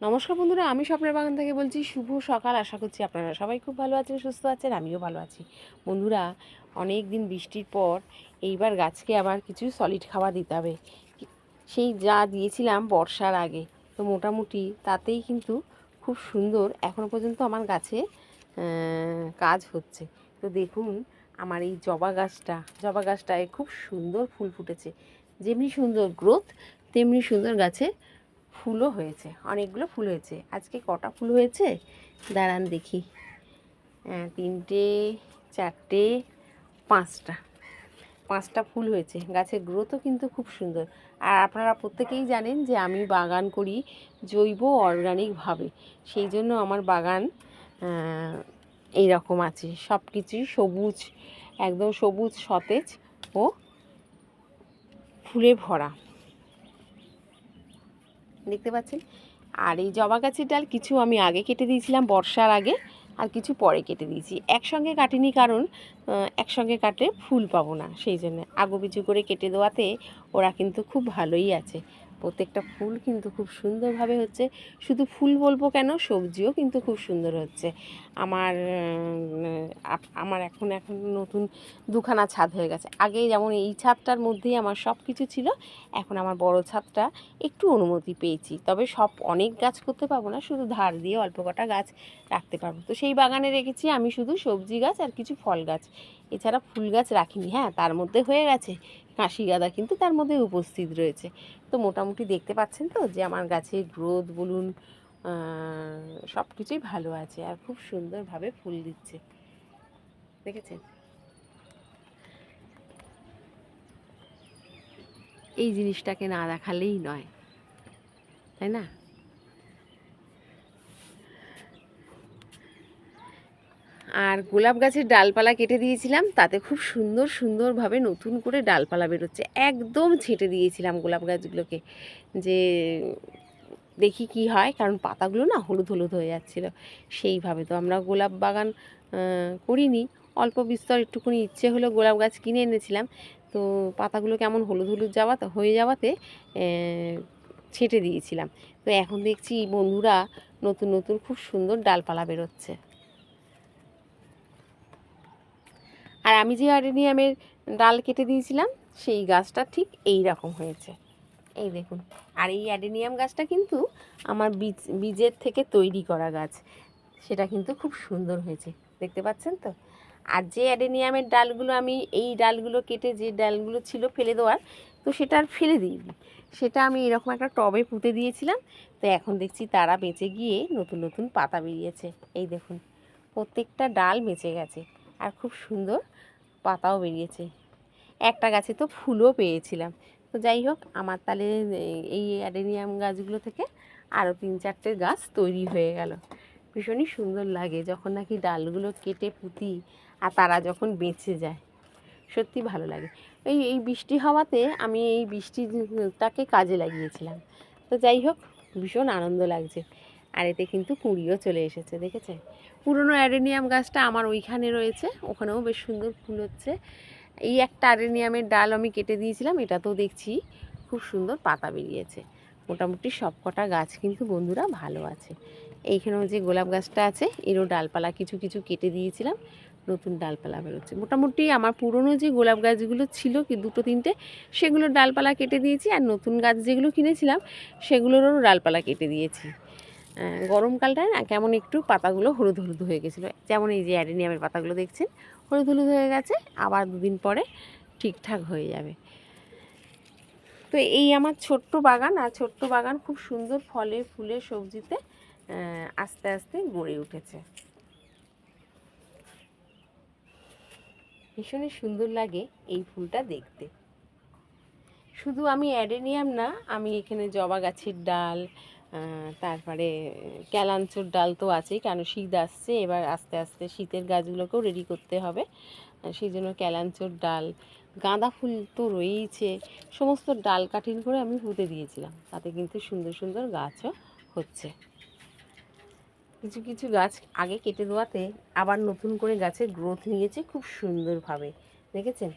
নমস্কার বন্ধুরা, আমি স্বপ্নের বাগান থেকে বলছি, শুভ সকাল। আশা করছি আপনারা সবাই খুব ভালো আছেন, সুস্থ আছেন, আমিও ভালো আছি। বন্ধুরা, অনেক দিন বৃষ্টির পর এইবার গাছকে আবার কিছু সলিড খাবার দিতে হবে। সেই যা দিয়েছিলাম বর্ষার আগে, তো মোটামুটি তাতেই কিন্তু খুব সুন্দর এখনও পর্যন্ত আমার গাছে কাজ হচ্ছে। তো দেখুন, আমার এই জবা গাছটা, জবা গাছটায় খুব সুন্দর ফুল ফুটেছে। যেমনি সুন্দর গ্রোথ তেমনি সুন্দর গাছে ফুলও হয়েছে অনেকগুলো ফুল হয়েছে। আজকে কটা ফুল হয়েছে? দাঁড়ান দেখি। হ্যাঁ, তিনটে চারটে পাঁচটা। পাঁচটা ফুল হয়েছে। গাছের গ্রোথও কিন্তু খুব সুন্দর। আর আপনারা প্রত্যেকেই জানেন যে আমি বাগান করি জৈব অর্গানিকভাবে সেই জন্য আমার বাগান এই রকম আছে। সব কিছুই সবুজ একদম সবুজ সতেজ ও ফুলে ভরা। দেখতে পাচ্ছেন? আর এই জবা গাছের ডাল কিছু আমি আগে কেটে দিয়েছিলাম, বর্ষার আগে, আর কিছু পরে কেটে দিয়েছি। একসঙ্গে কাটিনি কারণ একসঙ্গে কাটলে ফুল পাবো না। সেই জন্য আগু পিছু করে কেটে দেওয়াতে ওরা কিন্তু খুব ভালোই আছে। প্রত্যেকটা ফুল কিন্তু খুব সুন্দরভাবে হচ্ছে। শুধু ফুল বলব কেন, সবজিও কিন্তু খুব সুন্দর হচ্ছে। আমার আমার এখন এখন নতুন দুখানা ছাদ হয়ে গেছে। আগে যেমন এই ছাদটার মধ্যেই আমার সব কিছু ছিল, এখন আমার বড় ছাদটা একটু অনুমতি পেয়েছি। তবে সব অনেক গাছ করতে পারব না, শুধু ধার দিয়ে অল্প কটা গাছ রাখতে পারব। তো সেই বাগানে রেখেছি আমি শুধু সবজি গাছ আর কিছু ফল গাছ। এছাড়া ফুল গাছ রাখিনি হ্যাঁ তার মধ্যে হয়ে গেছে কাশি গাঁদা কিন্তু তার মধ্যে উপস্থিত রয়েছে। তো মোটামুটি দেখতে পাচ্ছেন তো যে আমার গাছের গ্রোথ বলুন সব কিছুই ভালো আছে আর খুব সুন্দরভাবে ফুল দিচ্ছে। দেখেছেন? এই জিনিসটাকে না দেখালেই নয়, তাই না? আর গোলাপ গাছের ডালপালা কেটে দিয়েছিলাম, তাতে খুব সুন্দর সুন্দরভাবে নতুন করে ডালপালা বেরোচ্ছে। একদম ছেটে দিয়েছিলাম গোলাপ গাছগুলোকে, যে দেখি কি হয়, কারণ পাতাগুলো না হলুদ হলুদ হয়ে যাচ্ছিল। সেইভাবে তো আমরা গোলাপ বাগান করিনি। অল্প বিস্তর একটুখানি ইচ্ছে হলো গোলাপ গাছ কিনে এনেছিলাম। তো পাতাগুলো কেমন হলুদ হলুদ যাওয়াতে, হয়ে যাওয়াতে ছেটে দিয়েছিলাম। তো এখন দেখছি বন্ধুরা নতুন নতুন খুব সুন্দর ডালপালা বেরোচ্ছে। আর আমি যে অ্যাডেনিয়ামের ডাল কেটে দিয়েছিলাম, সেই গাছটা ঠিক এই রকম হয়েছে। এই দেখুন, আর এই অ্যাডেনিয়াম গাছটা কিন্তু আমার বীজ, বীজের থেকে তৈরি করা গাছ। সেটা কিন্তু খুব সুন্দর হয়েছে, দেখতে পাচ্ছেন তো? আর যে অ্যাডেনিয়ামের ডালগুলো আমি, এই ডালগুলো কেটে যে ডালগুলো ছিল ফেলে দেওয়ার, তো সেটা আর ফেলে দিইনি। সেটা আমি এরকম একটা টবে পুঁতে দিয়েছিলাম, তো এখন দেখছি তারা বেঁচে গিয়ে নতুন নতুন পাতা বেরিয়েছে। এই দেখুন, প্রত্যেকটা ডাল বেঁচে গেছে। আর খুব সুন্দর পাতাও বেরিয়েছে। একটা গাছে তো ফুলও পেয়েছিলাম। তো যাই হোক, আমার তাহলে এই অ্যাডেনিয়াম গাছগুলো থেকে আরও তিন চারটে গাছ তৈরি হয়ে গেল। ভীষণই সুন্দর লাগে যখন নাকি ডালগুলো কেটে পুঁতি আর তারা যখন বেঁচে যায়। সত্যি ভালো লাগে। এই এই বৃষ্টি হওয়াতে আমি এই বৃষ্টিটাকে কাজে লাগিয়েছিলাম। তো যাই হোক, ভীষণ আনন্দ লাগছে। আর এতে কিন্তু কুঁড়িও চলে এসেছে দেখেছে পুরনো অ্যাডেনিয়াম গাছটা আমার ওইখানে রয়েছে, ওখানেও বেশ সুন্দর ফুল হচ্ছে। এই একটা অ্যারেনিয়ামের ডাল আমি কেটে দিয়েছিলাম এটা তো দেখছি খুব সুন্দর পাতা বেরিয়েছে। মোটামুটি সব কটা গাছ কিন্তু বন্ধুরা ভালো আছে। এইখানেও যে গোলাপ গাছটা আছে, এরও ডালপালা কিছু কিছু কেটে দিয়েছিলাম, নতুন ডালপালা বেরোচ্ছে। মোটামুটি আমার পুরনো যে গোলাপ গাছগুলো ছিল কি দুটো তিনটে সেগুলোর ডালপালা কেটে দিয়েছি, আর নতুন গাছ যেগুলো কিনেছিলাম, সেগুলোরও ডালপালা কেটে দিয়েছি। গরমকালটায় না কেমন একটু পাতাগুলো হলুদ হলুদ হয়ে গেছিল। যেমন এই যে অ্যাডেনিয়ামের পাতাগুলো দেখছেন, হলুদ হলুদ হয়ে গেছে, আবার দুদিন পরে ঠিকঠাক হয়ে যাবে। তো এই আমার ছোট্ট বাগান, আর ছোট্ট বাগান খুব সুন্দর ফলে, ফুলে, সবজিতে আস্তে আস্তে গড়ে উঠেছে। ভীষণই সুন্দর লাগে এই ফুলটা দেখতে। শুধু আমি অ্যাডেনিয়াম না, আমি এখানে জবা গাছের ডাল তারপরে ক্যালাঞ্চোর ডাল তো আছেই, কেন শীত আসছে, এবার আস্তে আস্তে শীতের গাছগুলোকেও রেডি করতে হবে। সেই জন্য ক্যালাঞ্চোর ডাল, গাঁদা ফুল তো রয়েইছে, সমস্ত ডাল কাঠিন করে আমি পুঁতে দিয়েছিলাম, তাতে কিন্তু সুন্দর সুন্দর গাছও হচ্ছে। কিছু কিছু গাছ আগে কেটে দেওয়াতে আবার নতুন করে গাছের গ্রোথ নিয়েছে খুব সুন্দরভাবে, দেখেছেন?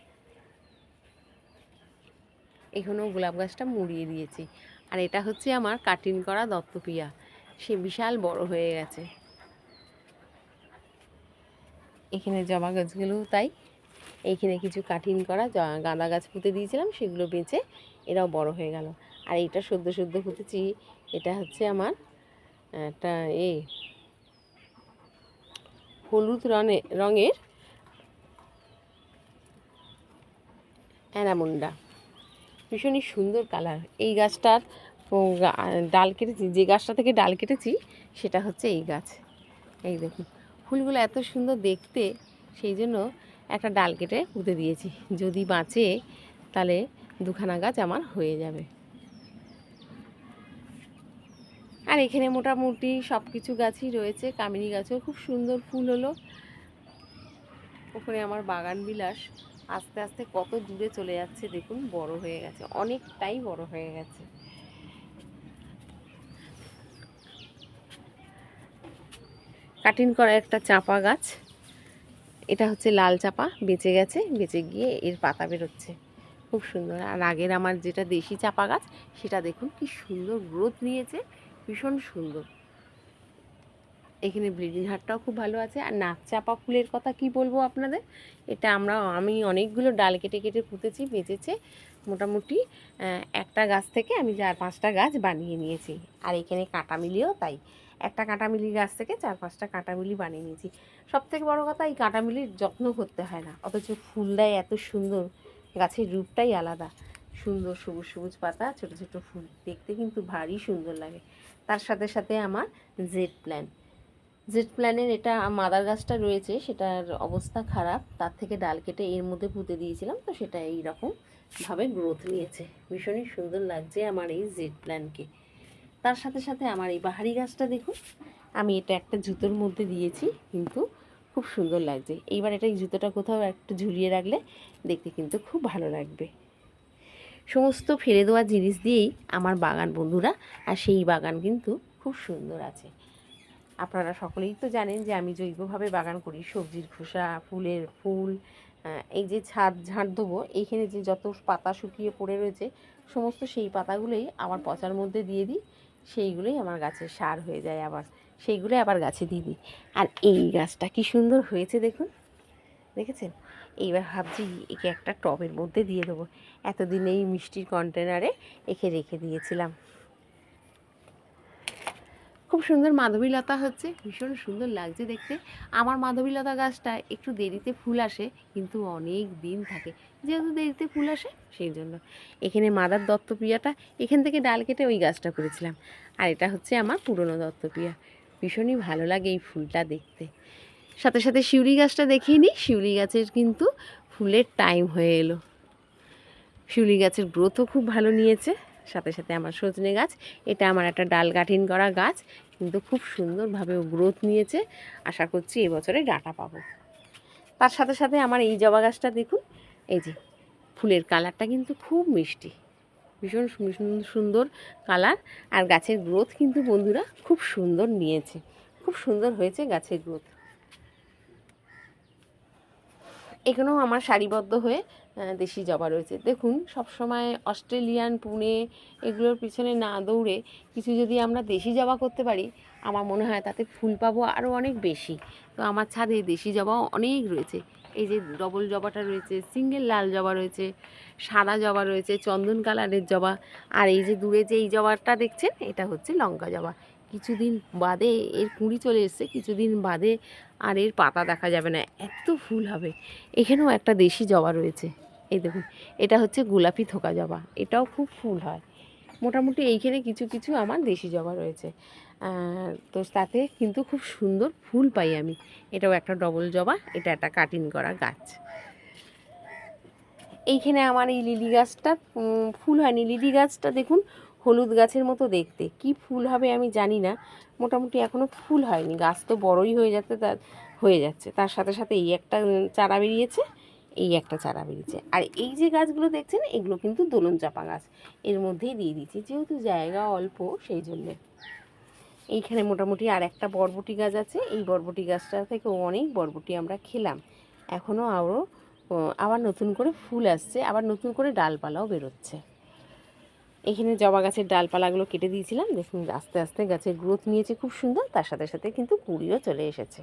এখানেও গোলাপ গাছটা মুড়িয়ে দিয়েছি। আর এটা হচ্ছে আমার কাটিং করা দত্তপিয়া সে বিশাল বড় হয়ে গেছে। এখানে জবা গাছগুলো তাই এইখানে কিছু কাটিং করা গাঁদা গাছ পুঁতে দিয়েছিলাম, সেগুলো বেঁচে এরাও বড় হয়ে গেল। আর এটা সদ্য সদ্য পুঁতেছি, এটা হচ্ছে আমার, একটা এ, হলুদ রঙে, রঙের অ্যানামুন্ডা। ভীষণই সুন্দর কালার। এই গাছটার ডাল কেটেছি, যে গাছটা থেকে ডাল কেটেছি, সেটা হচ্ছে এই গাছ। এই দেখুন, ফুলগুলো এত সুন্দর দেখতে, সেই জন্য একটা ডাল কেটে পুঁতে দিয়েছি। যদি বাঁচে, তাহলে দুখানা গাছ আমার হয়ে যাবে। আর এখানে মোটামুটি সব কিছু গাছই রয়েছে, কামিনী গাছও খুব সুন্দর ফুল হলো। ওখানে আমার বাগান বিলাস। আস্তে আস্তে কত দূরে চলে যাচ্ছে দেখুন, বড় হয়ে গেছে। অনেকটাই বড় হয়ে গেছে। কাটিং করা একটা চাপা গাছ। এটা হচ্ছে লাল চাপা, বেঁচে গেছে, বেঁচে গিয়ে এর পাতা বেরোচ্ছে। খুব সুন্দর। আর আগের আমার যেটা দেশি চাপা গাছ, সেটা দেখুন কি সুন্দর গ্রোথ নিয়েছে, ভীষণ সুন্দর। এখানে ব্লিডিং হারটাও খুব ভালো আছে। আর নাক চাপা ফুলের কথা কি বলব আপনাদের? এটা আমরা, আমি অনেকগুলো ডাল কেটে কেটে পুঁতেছি, বেঁচেছে। মোটামুটি একটা গাছ থেকে আমি চার পাঁচটা গাছ বানিয়ে নিয়েছি। আর এখানে কাঁটা মিলিও তাই। একটা কাঁটামিলি গাছ থেকে চার পাঁচটা কাঁটামিলি বানিয়ে নিয়েছি। সব থেকে বড়ো কথা, এই কাঁটামিলির যত্ন করতে হয় না। অথচ ফুল দেয় এত সুন্দর। গাছের রূপটাই আলাদা। সুন্দর সবুজ সবুজ পাতা, ছোট ছোট ফুল। দেখতে কিন্তু ভারী সুন্দর লাগে। তার সাথে সাথে আমার জেড প্ল্যান জেড প্ল্যানের এটা মাদার গাছটা রয়েছে, সেটার অবস্থা খারাপ। তার থেকে ডাল কেটে এর মধ্যে পুঁতে দিয়েছিলাম, তো সেটা এই ভাবে গ্রোথ নিয়েছে। ভীষণই সুন্দর লাগছে আমার এই জেড প্ল্যানকে। তার সাথে সাথে আমার এই বাহারি গাছটা দেখুন, আমি এটা একটা জুতোর মধ্যে দিয়েছি, কিন্তু খুব সুন্দর লাগছে। এইবার এটা এই জুতোটা কোথাও একটু ঝুলিয়ে রাখলে দেখতে কিন্তু খুব ভালো লাগবে। সমস্ত ফেলে দেওয়া জিনিস দিয়েই আমার বাগান বন্ধুরা, আর সেই বাগান কিন্তু খুব সুন্দর আছে। আপনারা সকলেই তো জানেন যে আমি জৈবভাবে বাগান করি। সবজির খোসা, ফুলের ফুল এই যে ছাদ ঝাড় দেবো এইখানে যে যত পাতা শুকিয়ে পড়ে রয়েছে, সমস্ত সেই পাতাগুলোই আমার পচার মধ্যে দিয়ে দিই। সেইগুলোই আমার গাছের সার হয়ে যায় আবার। সেইগুলোই আবার গাছে দিয়ে দিই। আর এই গাছটা কি সুন্দর হয়েছে দেখুন। দেখেছেন? এইবার ভাবছি একে একটা টবের মধ্যে দিয়ে দেবো। এতদিন এই মিষ্টির কন্টেনারে একে রেখে দিয়েছিলাম। খুব সুন্দর মাধবীলতা হচ্ছে, ভীষণ সুন্দর লাগছে দেখতে। আমার মাধবীলতা গাছটা একটু দেরিতে ফুল আসে, কিন্তু অনেক দিন থাকে। যেহেতু দেরিতে ফুল আসে, সেই জন্য। এখানে মাদার দত্তপ্রিয়াটা, এখান থেকে ডাল কেটে ওই গাছটা করেছিলাম। আর এটা হচ্ছে আমার পুরনো দত্তপ্রিয়া। ভীষণই ভালো লাগে এই ফুলটা দেখতে। সাথে সাথে শিউলি গাছটা দেখিয়ে নিই। শিউলি গাছের কিন্তু ফুলের টাইম হয়ে এলো। শিউলি গাছের গ্রোথও খুব ভালো নিয়েছে। সাথে সাথে আমার সজনে গাছ। এটা আমার একটা ডাল গাঠিন করা গাছ, কিন্তু খুব সুন্দরভাবে ও গ্রোথ নিয়েছে। আশা করছি এবছরে ডাটা পাবো। তার সাথে সাথে আমার এই জবা গাছটা দেখুন, এই যে ফুলের কালারটা কিন্তু খুব মিষ্টি। ভীষণ সুন- সুন্দর কালার। আর গাছের গ্রোথ কিন্তু বন্ধুরা খুব সুন্দর নিয়েছে। খুব সুন্দর হয়েছে গাছের গ্রোথ এখানেও আমার সারিবদ্ধ হয়ে দেশি জবা রয়েছে। দেখুন, সবসময় অস্ট্রেলিয়ান, পুনে এগুলোর পিছনে না দৌড়ে কিছু যদি আমরা দেশি জবা করতে পারি, আমার মনে হয় তাতে ফুল পাবো আরও অনেক বেশি। তো আমার ছাদে দেশি জবাও অনেক রয়েছে। এই যে ডবল জবাটা রয়েছে, সিঙ্গেল লাল জবা রয়েছে, সাদা জবা রয়েছে, চন্দন কালারের জবা, আর এই যে দূরে যে এই জবাটা দেখছেন, এটা হচ্ছে লঙ্কা জবা। কিছুদিন বাদে এর কুঁড়ি চলে এসছে, কিছুদিন বাদে আর এর পাতা দেখা যাবে না, এত ফুল হবে। এখানেও একটা দেশি জবা রয়েছে, এই দেখুন, এটা হচ্ছে গোলাপি থোকা জবা, এটাও খুব ফুল হয়। মোটামুটি এইখানে কিছু কিছু আমার দেশি জবা রয়েছে। তো তাতে কিন্তু খুব সুন্দর ফুল পাই আমি। এটাও একটা ডবল জবা, এটা একটা কাটিং করা গাছ। এইখানে আমার এই লিলি গাছটা ফুল হয়নি। লিলি গাছটা দেখুন হলুদ গাছের মতো দেখতে। কি ফুল হবে আমি জানি না। মোটামুটি এখনও ফুল হয়নি। গাছ তো বড়ই হয়ে যাচ্ছে তার হয়ে যাচ্ছে। তার সাথে সাথে এই একটা চারা বেরিয়েছে, এই একটা চারা বেরিয়েছে। আর এই যে গাছগুলো দেখছেন, এগুলো কিন্তু দোলন চাপা গাছ। এর মধ্যেই দিয়ে দিচ্ছি, যেহেতু জায়গা অল্প, সেই জন্যে। এইখানে মোটামুটি আর একটা বরবটি গাছ আছে। এই বরবটি গাছটা থেকে অনেক বরবটি আমরা খেলাম। এখনও আরও আবার নতুন করে ফুল আসছে। আবার নতুন করে ডালপালাও বেরোচ্ছে। এখানে জবা গাছের ডালপালাগুলো কেটে দিয়েছিলাম। দেখুন, আস্তে আস্তে গাছের গ্রোথ নিয়েছে, খুব সুন্দর। তার সাথে সাথে কিন্তু কুড়িও চলে এসেছে।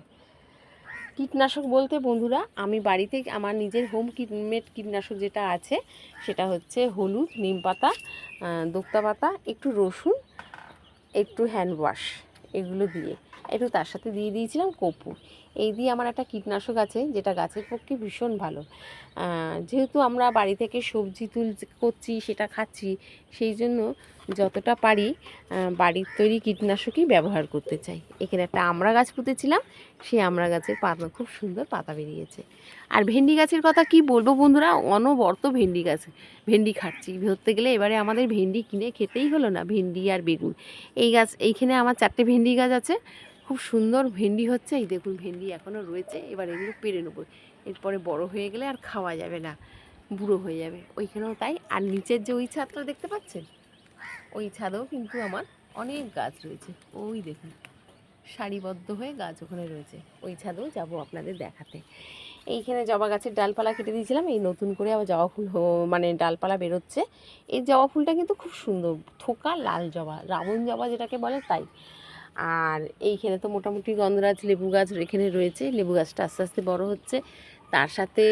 কীটনাশক বলতে, বন্ধুরা, আমি বাড়িতে আমার নিজের হোম কিটমেট কীটনাশক যেটা আছে, সেটা হচ্ছে হলুদ, নিম পাতা দোক্তা পাতা, একটু রসুন, একটু হ্যান্ড ওয়াশ এগুলো দিয়ে। একটু তার সাথে দিয়ে দিয়েছিলাম কপুর এই দিয়ে আমার একটা কীটনাশক আছে, যেটা গাছের পক্ষে ভীষণ ভালো। যেহেতু আমরা বাড়ি থেকে সবজি তুল করছি, সেটা খাচ্ছি, সেই জন্য যতটা পারি বাড়ির তৈরি কীটনাশকই ব্যবহার করতে চাই। এখানে একটা আমড়া গাছ পুঁতেছিলাম, সেই আমড়া গাছের পাতা, খুব সুন্দর পাতা বেরিয়েছে। আর ভেন্ডি গাছের কথা কি বলব বন্ধুরা? অনবর্ত ভেন্ডি গাছ, ভেন্ডি খাচ্ছি। ধরতে গেলে এবারে আমাদের ভেন্ডি কিনে খেতেই হলো না, ভেন্ডি আর বেগুন। এই গাছ, এইখানে আমার চারটে ভেন্ডি গাছ আছে খুব সুন্দর ভেন্ডি হচ্ছে। এই দেখুন ভেন্ডি এখনও রয়েছে, এবার এগুলো পেরে নেব। এরপরে বড় হয়ে গেলে আর খাওয়া যাবে না, বুড়ো হয়ে যাবে। ওইখানেও তাই, আর নিচের যে ওই ছাদটা দেখতে পাচ্ছেন? ওই ছাদেও কিন্তু আমার অনেক গাছ রয়েছে। ওই দেখুন, সারিবদ্ধ হয়ে গাছ ওখানে রয়েছে। ওই ছাদেও যাব আপনাদের দেখাতে। এইখানে জবা গাছের ডালপালা কেটে দিয়েছিলাম, এই নতুন করে আবার জবা ফুল মানে ডালপালা বেরোচ্ছে। এই জবা ফুলটা কিন্তু খুব সুন্দর, থোকা লাল জবা, রাবণ জবা যেটাকে বলে তাই। আর এইখানে তো মোটামুটি গন্ধরাজ লেবু গাছ এখানে রয়েছে। লেবু গাছটা আস্তে আস্তে বড় হচ্ছে। তার সাথে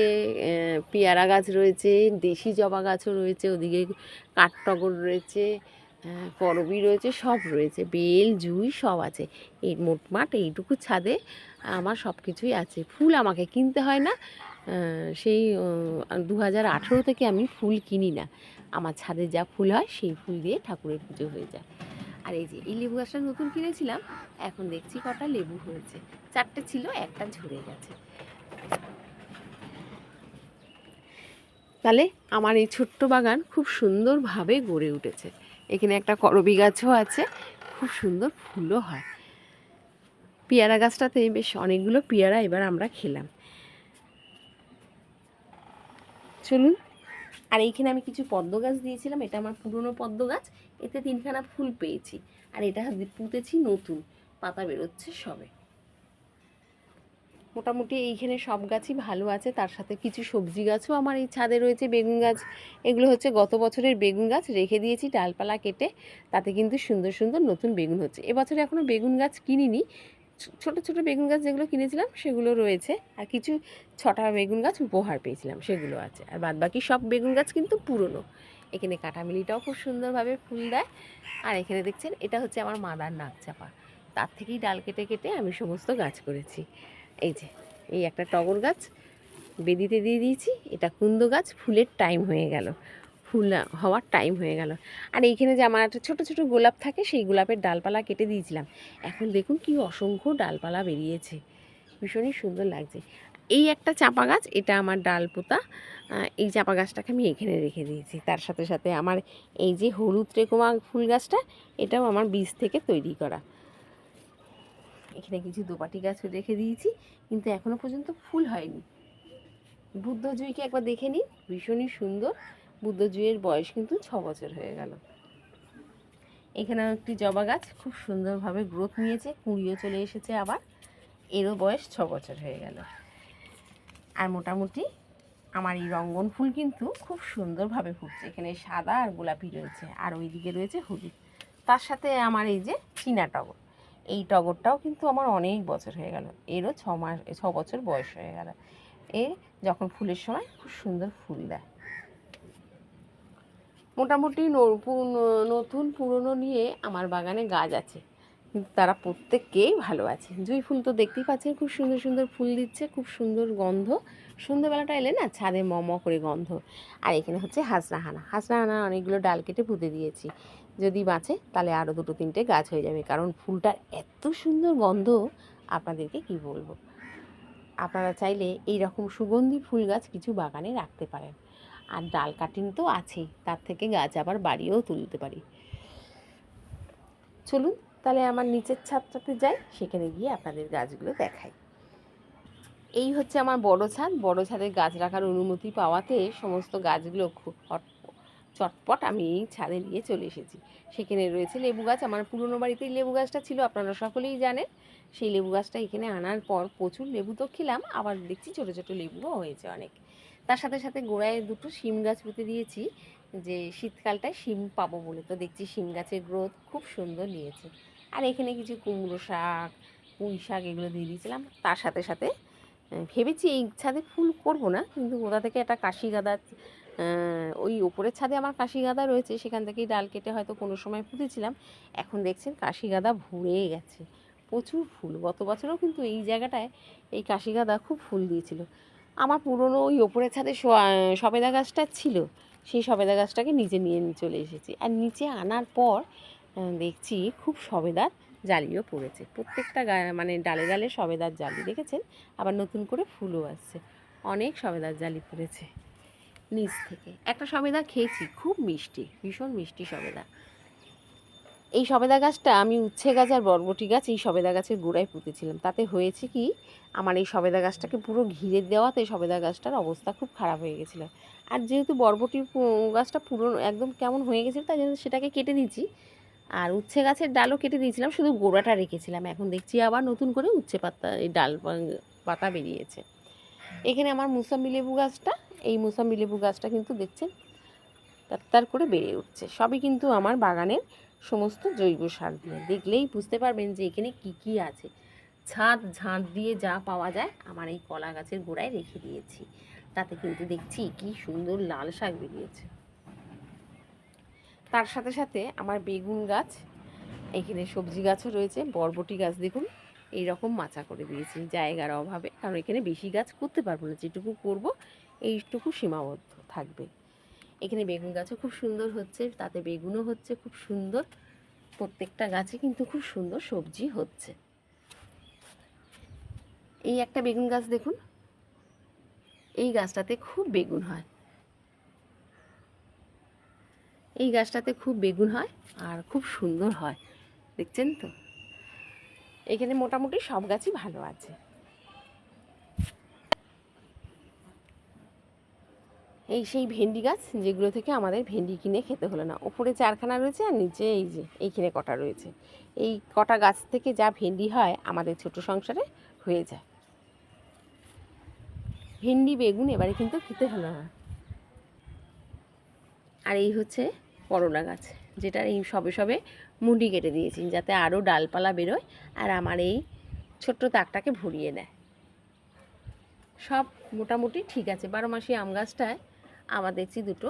পেয়ারা গাছ রয়েছে, দেশি জবা গাছও রয়েছে, ওদিকে কাঠটগর রয়েছে করবি রয়েছে, সব রয়েছে। বেল, জুই সব আছে। এই মোটমাট এইটুকু ছাদে আমার সব কিছুই আছে। ফুল আমাকে কিনতে হয় না। সেই দু হাজার আঠেরো থেকে আমি ফুল কিনি না। আমার ছাদে যা ফুল হয়, সেই ফুল দিয়ে ঠাকুরের পুজো হয়ে যায়। আর এই যে, এই লেবু গাছটা নতুন কিনেছিলাম, এখন দেখছি কটা লেবু হয়েছে। চারটে ছিল, একটা ঝরে গেছে। তাহলে আমার এই ছোট্ট বাগান খুব সুন্দরভাবে গড়ে উঠেছে। এখানে একটা করবি গাছও আছে, খুব সুন্দর ফুলও হয়। পেয়ারা গাছটাতে বেশ অনেকগুলো পেয়ারা এবার আমরা খেলাম। চলুন, আর এইখানে আমি কিছু পদ্ম গাছ দিয়েছিলাম, এটা আমার পুরনো পদ্ম গাছ। এতে তিনখানা ফুল পেয়েছি। আর এটা পুঁতেছি নতুন, পাতা বেরোচ্ছে সবে। মোটামুটি এইখানে সব গাছই ভালো আছে, তার সাথে কিছু সবজি গাছও আমার এই ছাদে রয়েছে, বেগুন গাছ। এগুলো হচ্ছে গত বছরের বেগুন গাছ, রেখে দিয়েছি ডালপালা কেটে, তাতে কিন্তু সুন্দর সুন্দর নতুন বেগুন হচ্ছে। এবছরে এখনও বেগুন গাছ কিনিনি। ছোট ছোট বেগুন গাছ যেগুলো কিনেছিলাম, সেগুলো রয়েছে। আর কিছু ছটা বেগুন গাছ উপহার পেয়েছিলাম, সেগুলো আছে। আর বাদ বাকি সব বেগুন গাছ কিন্তু পুরনো। এখানে কাঁটামিলিটাও খুব সুন্দরভাবে ফুল দেয়। আর এখানে দেখছেন, এটা হচ্ছে আমার মাদার নাকচাপা তার থেকেই ডাল কেটে কেটে আমি সমস্ত গাছ করেছি। এই যে, এই একটা টগর গাছ, বেদিতে দিয়ে দিয়েছি। এটা কুন্দ গাছ, ফুলের টাইম হয়ে গেল। ফুল হওয়ার টাইম হয়ে গেল। আর এইখানে যে আমার একটা ছোটো ছোটো গোলাপ থাকে, সেই গোলাপের ডালপালা কেটে দিয়েছিলাম। এখন দেখুন কি অসংখ্য ডালপালা বেরিয়েছে। ভীষণই সুন্দর লাগছে। এই একটা চাপা গাছ, এটা আমার ডাল পোতা। এই চাপা গাছটাকে আমি এখানে রেখে দিয়েছি। তার সাথে সাথে আমার এই যে হলুদ রেকমা ফুল গাছটা, এটাও আমার বীজ থেকে তৈরি করা। এখানে কিছু দোপাটি গাছ রেখে দিয়েছি, কিন্তু এখনও পর্যন্ত ফুল হয়নি। বুদ্ধ জুইকে একবার দেখে নিন, ভীষণই সুন্দর। বুদ্ধ জুইয়ের বয়স কিন্তু ছ বছর হয়ে গেল। এখানে একটি জবা গাছ, খুব সুন্দরভাবে গ্রোথ নিয়েছে, কুঁড়িও চলে এসেছে আবার। এরও বয়স ছ বছর হয়ে গেল। আর মোটামুটি আমার এই রঙ্গন ফুল কিন্তু খুব সুন্দরভাবে ফুটছে। এখানে সাদা আর গোলাপি রয়েছে, আর ওইদিকে রয়েছে হলুদ। তার সাথে আমার এই যে চীনা টগর, এই টগরটাও কিন্তু আমার অনেক বছর হয়ে গেল। এরও ছ মাস, ছ বছর বয়স হয়ে গেল। এ যখন ফুলের সময় খুব সুন্দর ফুল দেয়। মোটামুটি নতুন পুরনো নিয়ে আমার বাগানে গাছ আছে। কিন্তু তারা প্রত্যেককেই ভালো আছে জুঁই ফুল তো দেখতেই পাচ্ছেন, খুব সুন্দর সুন্দর ফুল দিচ্ছে, খুব সুন্দর গন্ধ। সন্ধ্যেবেলাটা এলে না ছাদে ম করে গন্ধ। আর এখানে হচ্ছে হাসনাহানা হাসনাহানা অনেকগুলো ডাল কেটে পুঁতে দিয়েছি। যদি বাঁচে, তাহলে আরও দুটো তিনটে গাছ হয়ে যাবে। কারণ ফুলটার এত সুন্দর গন্ধ, আপনাদেরকে কি বলব? আপনারা চাইলে এই রকম সুগন্ধি ফুল গাছ কিছু বাগানে রাখতে পারেন। আর ডাল কাটিং তো আছেই, তার থেকে গাছ আবার বাড়িয়েও তুলতে পারি। চলুন তাহলে আমার নিচের ছাদটাতে যাই, সেখানে গিয়ে আপনাদের গাছগুলো দেখাই। এই হচ্ছে আমার বড় ছাদ। বড় ছাদে গাছ রাখার অনুমতি পাওয়াতে সমস্ত গাছগুলো খুব চটপট আমি এই ছাদে নিয়ে চলে এসেছি। সেখানে রয়েছে লেবু গাছ। আমার পুরনো বাড়িতেই লেবু গাছটা ছিল, আপনারা সকলেই জানেন। সেই লেবু গাছটা এখানে আনার পর প্রচুর লেবু তো খেলাম, আবার দেখছি ছোটো ছোটো লেবুও হয়েছে অনেক। তার সাথে সাথে গোড়ায় দুটো শিম গাছ পুঁতে দিয়েছি, যে শীতকালটায় শিম পাবো বলে। তো দেখছি শিম গাছের গ্রোথ খুব সুন্দর নিয়েছে আর এখানে কিছু কুমড়ো শাক, পুঁই শাক এগুলো দিয়ে দিয়েছিলাম। তার সাথে সাথে ভেবেছি এই ছাদে ফুল করব না, কিন্তু কোথা থেকে একটা কাশি গাদা ওই ওপরের ছাদে আমার কাশি গাদা রয়েছে, সেখান থেকেই ডাল কেটে হয়তো কোনো সময় পুঁতেছিলাম। এখন দেখছেন কাশি গাদা ভরে গেছে, প্রচুর ফুল। গত বছরও কিন্তু এই জায়গাটায় এই কাশি গাদা খুব ফুল দিয়েছিল। আমার পুরনো ওই ওপরের ছাদে সবেদা গাছটা ছিল, সেই সবেদা গাছটাকে নিচে নিয়ে চলে এসেছি। আর নিচে আনার পর দেখছি খুব সবেদার জালিও পড়েছে। প্রত্যেকটা মানে ডালে ডালে সবেদার জালি, দেখেছেন? আবার নতুন করে ফুলও আসছে। অনেক সবেদার জালি পড়েছে নিচ থেকে। একটা সবেদা খেয়েছি, খুব মিষ্টি, ভীষণ মিষ্টি সবেদা এই সবেদা গাছটা আমি উচ্ছে গাছ আর বরবটি গাছ এই সবেদা গাছের গোড়ায় পুঁতেছিলাম। তাতে হয়েছে কি, আমার এই সবেদা গাছটাকে পুরো ঘিরে দেওয়াতে সবেদা গাছটার অবস্থা খুব খারাপ হয়ে গেছিল। আর যেহেতু বরবটি গাছটা পুরো একদম কেমন হয়ে গেছিল তাই জন্য সেটাকে কেটে দিয়েছি আর উচ্ছে গাছের ডালও কেটে দিয়েছিলাম, শুধু গোড়াটা রেখেছিলাম। এখন দেখছি আবার নতুন করে উচ্ছে পাতা, এই ডাল পাতা বেরিয়েছে। এখানে আমার মুসাম্বি লেবু গাছটা, এই মুসাম্বি লেবু গাছটা কিন্তু দেখছেন তার করে বেড়ে উঠছে। সবই কিন্তু আমার বাগানের সমস্ত জৈব সার দিয়ে। দেখলেই বুঝতে পারবেন যে এখানে কি কি আছে। ছাদ, ঝাঁট দিয়ে যা পাওয়া যায়, আমার এই কলা গাছের গোড়ায় রেখে দিয়েছি। তাতে কিন্তু দেখছি কি সুন্দর লাল শাক বেরিয়েছে। তার সাথে সাথে আমার বেগুন গাছ, এখানে সবজি গাছও রয়েছে, বরবটি গাছ দেখুন এই রকম মাচা করে দিয়েছি জায়গার অভাবে। কারণ এখানে বেশি গাছ করতে পারব না, যেটুকু করব এইটুকু সীমাবদ্ধ থাকবে। এখানে বেগুন গাছও খুব সুন্দর হচ্ছে, তাতে বেগুনও হচ্ছে, খুব সুন্দর। প্রত্যেকটা গাছে কিন্তু খুব সুন্দর সবজি হচ্ছে। এই একটা বেগুন গাছ দেখুন, এই গাছটাতে খুব বেগুন হয়। এই গাছটাতে খুব বেগুন হয় আর খুব সুন্দর হয়। দেখছেন তো? এখানে মোটামুটি সব গাছই ভালো আছে। এই সেই ভেন্ডি গাছ যেগুলো থেকে আমাদের ভেন্ডি কিনে খেতে হলো না। ওপরে চারখানা রয়েছে আর নিচে এই যে এইখানে কটা রয়েছে। এই কটা গাছ থেকে যা ভেন্ডি হয় আমাদের ছোট সংসারে হয়ে যায়। ভেন্ডি, বেগুন এবারে কিন্তু খেতে হলো না। আর এই হচ্ছে করলা গাছ, যেটা এই সবে সবে মুডি কেটে দিয়েছি যাতে আরও ডালপালা বেরোয় আর আমার এই ছোট্ট তাকটাকে ভরিয়ে দেয়। সব মোটামুটি ঠিক আছে। বারো মাসি আম গাছটায়, আমার দেখছি দুটো।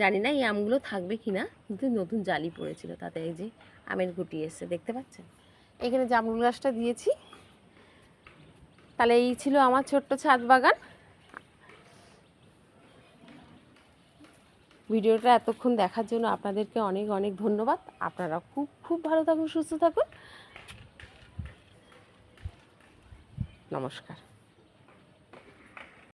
জানি না এই আমগুলো থাকবে কি না কিন্তু নতুন জালি পড়েছিল, তাতে এই যে আমের গুটি এসছে, দেখতে পাচ্ছেন? এখানে জামরুল গাছটা দিয়েছি, তাহলে এই ছিল আমার ছোট্ট ছাদ বাগান। ভিডিওটা এতক্ষণ দেখার জন্য আপনাদেরকে অনেক অনেক ধন্যবাদ। আপনারা খুব খুব ভালো থাকুন, সুস্থ থাকুন। নমস্কার।